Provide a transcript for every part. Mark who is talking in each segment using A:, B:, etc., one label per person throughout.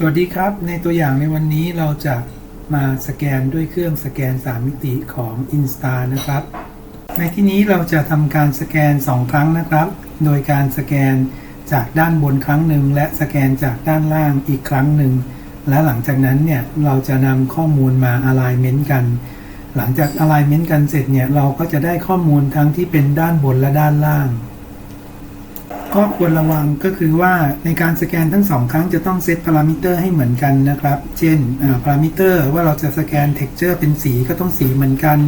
A: สวัสดีครับ ในตัวอย่างในวันนี้เราจะมาสแกนด้วยเครื่องสแกน 3 มิติของ Insta นะครับ ในที่นี้เราจะทำการสแกน 2 ครั้งนะครับ โดยการสแกนจากด้านบนครั้งหนึ่งและสแกนจากด้านล่างอีกครั้งหนึ่ง และหลังจากนั้นเนี่ยเราจะนำข้อมูลมา alignment กัน หลังจาก alignment กันเสร็จเนี่ยเราก็จะได้ข้อมูลทั้งที่เป็นด้านบนและด้านล่าง ข้อควรระวังก็คือว่าในการสแกนทั้งสองครั้งจะต้องเซตพารามิเตอร์ให้เหมือนกันนะครับ เช่นพารามิเตอร์ว่าเราจะสแกนเท็กเจอร์เป็นสีก็ต้องสีเหมือนกัน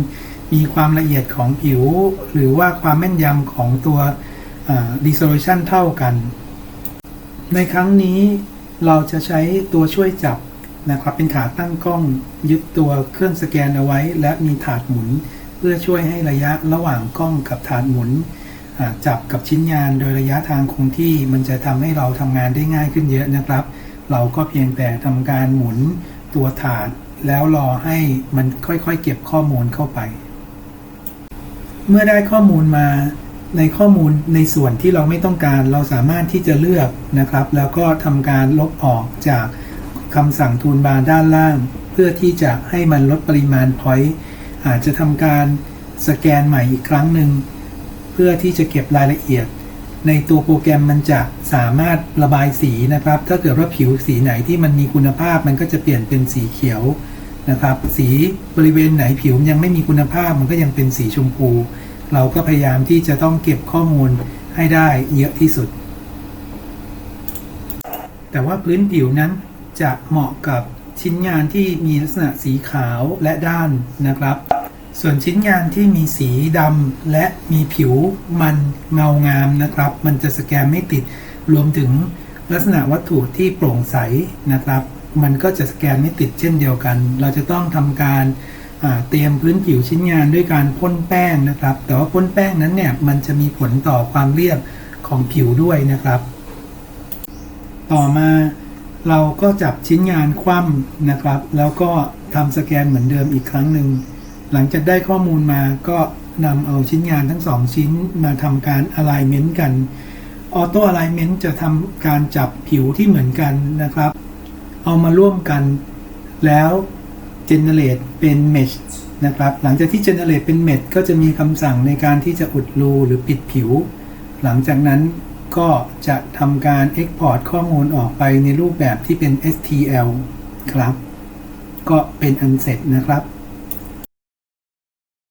A: มีความละเอียดของผิว หรือว่าความแม่นยำของตัว resolution เท่ากัน ในครั้งนี้เราจะใช้ตัวช่วยจับนะครับเป็นขาตั้งกล้องยึดตัวเครื่องสแกนเอาไว้ และมีถาดหมุน เพื่อช่วยให้ระยะระหว่างกล้องกับถาดหมุน จับกับชิ้นงานโดยระยะทางคงที่มันจะทำให้เราทำงานได้ง่ายขึ้นเยอะนะครับ เราก็เพียงแต่ทำการหมุนตัวถาดแล้วรอให้มันค่อยๆ เก็บข้อมูลเข้าไป เมื่อได้ข้อมูลมาในข้อมูลในส่วนที่เราไม่ต้องการเราสามารถที่จะเลือกนะครับ แล้วก็ทำการลบออกจากคำสั่งทูลบาร์ด้านล่าง เพื่อที่จะให้มันลดปริมาณพอยต์อาจจะทำการสแกนใหม่อีกครั้งหนึ่ง พื่อที่จะเก็บรายละเอียด ในตัวโปรแกรมมันจะสามารถระบายสีนะครับ ถ้าเกิดว่าผิวสีไหนที่มันมีคุณภาพมันก็จะเปลี่ยนเป็นสีเขียวนะครับ สีบริเวณไหนผิวยังไม่มีคุณภาพมันก็ยังเป็นสีชมพู เราก็พยายามที่จะต้องเก็บข้อมูลให้ได้เยอะที่สุด แต่ว่าพื้นผิวนั้นจะเหมาะกับชิ้นงานที่มีลักษณะสีขาวและด้านนะครับ ส่วนชิ้นงานที่มีสีดำและมีผิวมันเงางามนะครับ มันจะสแกนไม่ติดรวมถึงลักษณะวัตถุที่โปร่งใสนะครับ มันก็จะสแกนไม่ติดเช่นเดียวกัน เราจะต้องทำการเตรียมพื้นผิวชิ้นงานด้วยการพ่นแป้งนะครับ แต่ว่าพ่นแป้งนั้นเนี่ยมันจะมีผลต่อความเรียบของผิวด้วยนะครับ ต่อมาเราก็จับชิ้นงานคว่ำนะครับ แล้วก็ทำสแกนเหมือนเดิมอีกครั้งหนึ่ง หลังจากได้ข้อมูลมาก็นำเอาชิ้นงานทั้งสองชิ้นมาทำการ alignment กัน auto alignment จะทำการจับผิวที่เหมือนกันนะครับ เอามาร่วมกันแล้ว generate เป็น mesh นะครับ หลังจากที่ generate เป็น mesh ก็จะมีคำสั่งในการที่จะอุดรูหรือปิดผิว หลังจากนั้นก็จะทำการ export ข้อมูลออกไปในรูปแบบที่เป็น STL ครับ ก็เป็นอันเสร็จนะครับ